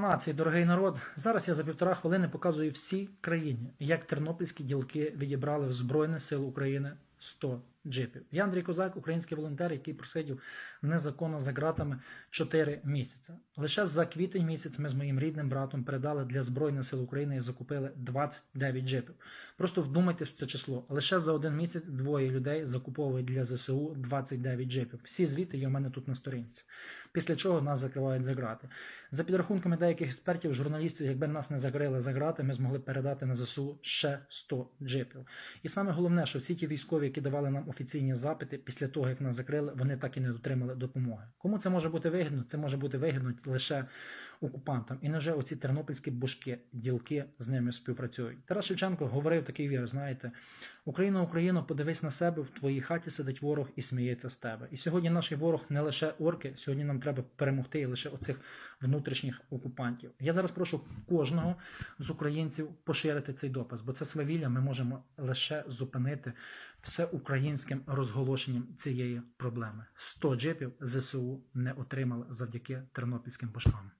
Нації, дорогий народ, зараз я за півтора хвилини показую всій країні, як тернопільські ділки відібрали в Збройних сил України 100 джипів. Я Андрій Козак, український волонтер, який просидів незаконно за ґратами 4 місяці. Лише за квітень місяць ми з моїм рідним братом передали для Збройних сил України і закупили 29 джипів. Просто вдумайтесь в це число. Лише за один місяць двоє людей закуповують для ЗСУ 29 джипів. Всі звіти є в мене тут на сторінці. Після чого нас закривають за грати. За підрахунками деяких експертів, журналістів, якби нас не закрили за грати, ми змогли передати на ЗСУ ще 100 джипів. І саме головне, що всі ті військові, які давали нам офіційні запити, після того як нас закрили, вони так і не отримали допомоги. Кому це може бути вигідно? Це може бути вигідно лише окупантам. І невже оці тернопільські бушки, ділки з ними співпрацюють? Тарас Шевченко говорив такий вір, знаєте, Україна, Україно, подивись на себе, в твоїй хаті сидить ворог і сміється з тебе. І сьогодні наш ворог не лише орки, сьогодні нам треба перемогти і лише оцих внутрішніх окупантів. Я зараз прошу кожного з українців поширити цей допис, бо це свавілля ми можемо лише зупинити всеукраїнським розголошенням цієї проблеми. 100 джипів ЗСУ не отримали завдяки тернопільським башкам.